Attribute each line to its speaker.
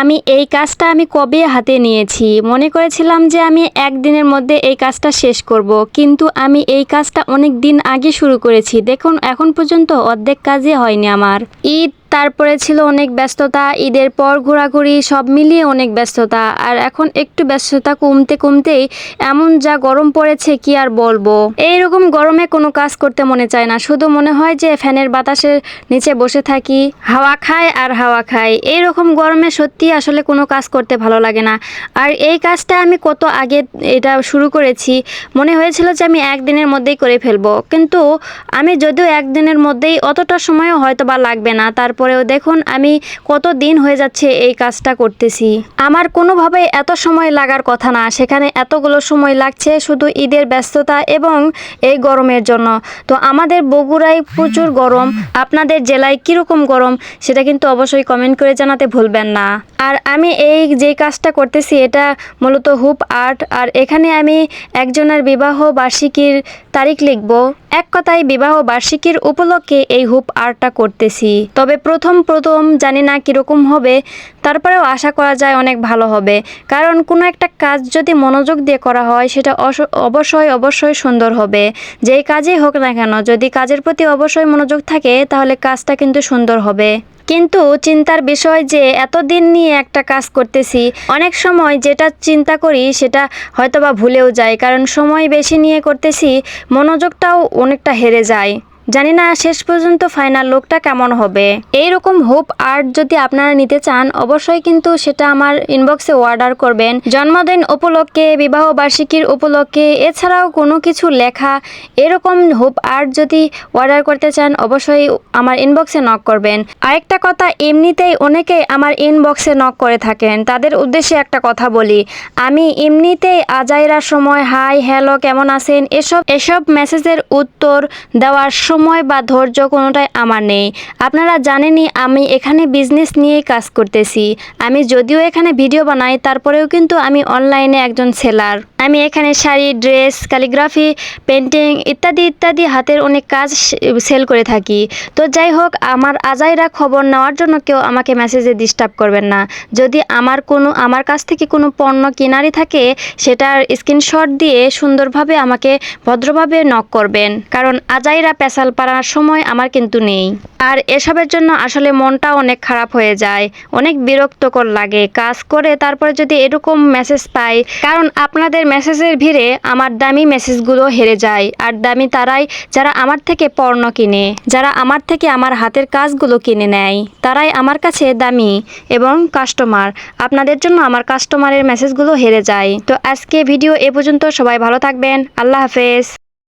Speaker 1: আমি এই কাজটা আমি কবে হাতে নিয়েছি? মনে করেছিলাম যে আমি একদিনের মধ্যে এই কাজটা শেষ করব, কিন্তু আমি এই কাজটা অনেক দিন আগে শুরু করেছি। দেখুন, এখন পর্যন্ত অর্ধেক কাজই হয়নি আমার। ঈদ তারপরে ছিল অনেক ব্যস্ততা, ঈদের পর ঘোরাঘুরি, সব মিলিয়ে অনেক ব্যস্ততা। আর এখন একটু ব্যস্ততা কমতে কমতেই এমন যা গরম পড়েছে কি আর বলব? এইরকম গরমে কোনো কাজ করতে মনে চায় না। শুধু মনে হয় যে ফ্যানের বাতাসের নিচে বসে থাকি, হাওয়া খায় আর হাওয়া খায় এইরকম গরমে সত্যি আসলে কোনো কাজ করতে ভালো লাগে না। আর এই কাজটা আমি কত আগে এটা শুরু করেছি, মনে হয়েছিল যে আমি একদিনের মধ্যেই করে ফেলব। কিন্তু আমি যদিও একদিনের মধ্যেই, অতটা সময়ও হয়তো বা লাগবে না। তারপরেও দেখুন আমি কত দিন হয়ে যাচ্ছে এই কাজটা করতেছি। আমার কোনোভাবে এত সময় লাগার কথা না, সেখানে এতগুলো সময় লাগছে শুধু ঈদের ব্যস্ততা এবং এই গরমের জন্য। তো আমাদের বগুড়ায় প্রচুর গরম, আপনাদের জেলায় কীরকম গরম, সেটা কিন্তু অবশ্যই কমেন্ট করে জানাতে ভুলবেন না। আর আমি এই যে কাজটা করতেছি, এটা মূলত হুপ আর্ট, আর এখানে আমি একজনের বিবাহ বার্ষিকীর তারিখ লিখব। এক কথায় বিবাহ বার্ষিকীর উপলক্ষে এই হুপ আর্টটা করতেছি। তবে প্রথম প্রথম জানি না কীরকম হবে, তারপরেও আশা করা যায় অনেক ভালো হবে। কারণ কোনো একটা কাজ যদি মনোযোগ দিয়ে করা হয়, সেটা অবশ্যই অবশ্যই সুন্দর হবে। যেই কাজেই হোক না কেন, যদি কাজের প্রতি অবশ্যই মনোযোগ থাকে, তাহলে কাজটা কিন্তু সুন্দর হবে। কিন্তু চিন্তার বিষয় যে, এতদিন নিয়ে একটা কাজ করতেছি, অনেক সময় যেটা চিন্তা করি, সেটা হয়তোবা ভুলেও যায় কারণ সময় বেশি নিয়ে করতেছি, মনোযোগটাও অনেকটা হেরে যায়। জানি না শেষ পর্যন্ত ফাইনাল লুকটা কেমন হবে। এই রকম হোপ আর্ট যদি আপনারা নিতে চান, অবশ্যই কিন্তু সেটা আমার ইনবক্সে অর্ডার করবেন। জন্মদিন উপলক্ষে, বিবাহ বার্ষিকীর উপলক্ষে, এছাড়াও কোনো কিছু লেখা, এরকম হোপ আর্ট যদি অর্ডার করতে চান, অবশ্যই আমার ইনবক্সে নক করবেন। আরেকটা কথা, এমনিতেই অনেকেই আমার ইনবক্সে নক করে থাকেন। তাদের উদ্দেশ্যে একটা কথা বলি, আমি এমনিতেই আজাইরার সময়, হাই, হ্যালো, কেমন আছেন? এসব এসব মেসেজের উত্তর দেওয়ার সময় বা ধৈর্য কোনোটাই আমার নেই। আপনারা জানেনই আমি এখানে বিজনেস নিয়েই কাজ করতেছি। আমি যদিও এখানে ভিডিও বানাই, তারপরেও কিন্তু আমি অনলাইনে একজন সেলার আমি এখানে শাড়ি, ড্রেস, ক্যালিগ্রাফি পেন্টিং ইত্যাদি ইত্যাদি হাতের অনেক কাজ সেল করে থাকি। তো যাই হোক, আমার আজাইরা খবর নেওয়ার জন্য কেউ আমাকে মেসেজে ডিস্টার্ব করবেন না। যদি আমার কোনো, আমার কাছ থেকে কোনো পণ্য কেনারই থাকে, সেটার স্ক্রিনশট দিয়ে সুন্দরভাবে আমাকে ভদ্রভাবে নক করবেন। কারণ আজাইরা পেশাল পাড়ার সময় আমার কিন্তু নেই। আর এসবের জন্য আসলে মনটা অনেক খারাপ হয়ে যায়, অনেক বিরক্তকর লাগে। কাজ করে তারপরে যদি এরকম মেসেজ পাই, কারণ আপনাদের মেসেজের ভিড়ে আমার দামি মেসেজগুলো হেরে যায়। আর দামি তারাই যারা আমার থেকে পণ্য কিনে, যারা আমার থেকে আমার হাতের কাজগুলো কিনে নেয়, তারাই আমার কাছে দামি এবং কাস্টমার আপনাদের জন্য আমার কাস্টমারের মেসেজগুলো হেরে যায়। তো আজকে ভিডিও এ পর্যন্ত সবাই ভালো থাকবেন। আল্লাহ হাফেজ।